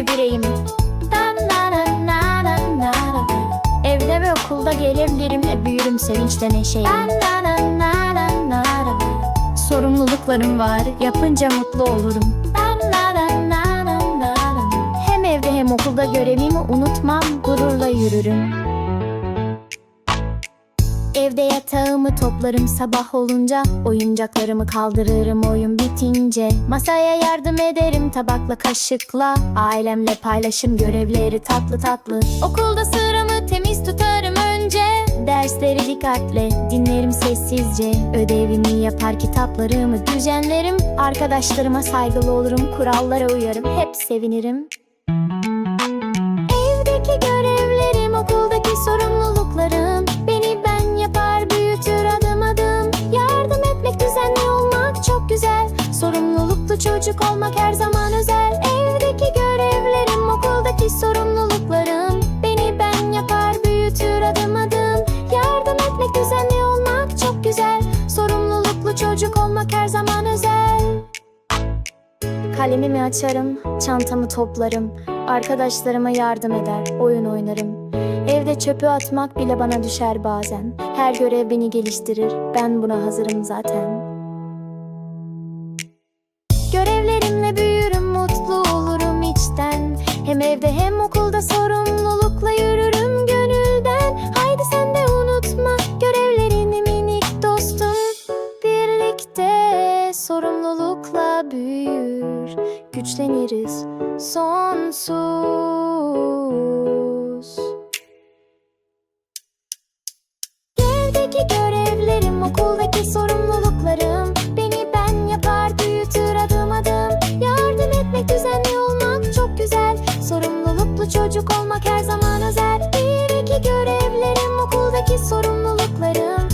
bir bireyim. Evde ve okulda gelirlerimle büyürüm sevinçle na. Sorumluluklarım var, yapınca mutlu olurum. Hem evde hem okulda görevimi unutmam, gururla yürürüm. Evde yatağımı toplarım sabah olunca Oyuncaklarımı kaldırırım oyun bitince Masaya yardım ederim tabakla kaşıkla Ailemle paylaşım görevleri tatlı tatlı. Okulda sıramı temiz tutarım önce. Dersleri dikkatle dinlerim sessizce. Ödevimi yapar kitaplarımı düzenlerim. Arkadaşlarıma saygılı olurum kurallara uyarım. Hep sevinirim çocuk olmak her zaman özel. Evdeki görevlerim, okuldaki sorumluluklarım. Beni ben yapar, büyütür adım adım. Yardım etmek, düzenli olmak çok güzel. Sorumluluklu çocuk olmak her zaman özel. Kalemimi açarım, çantamı toplarım, arkadaşlarıma yardım eder, oyun oynarım. Evde çöpü atmak bile bana düşer bazen. Her görev beni geliştirir, ben buna hazırım zaten. Görevlerimle büyürüm, mutlu olurum içten. Hem evde hem okulda sorumlulukla yürürüm gönülden. Haydi sen de unutma görevlerini minik dostum. Birlikte sorumlulukla büyür, güçleniriz sonsuz. Olmak her zaman özel. Bir iki görevlerim, okuldaki sorumluluklarım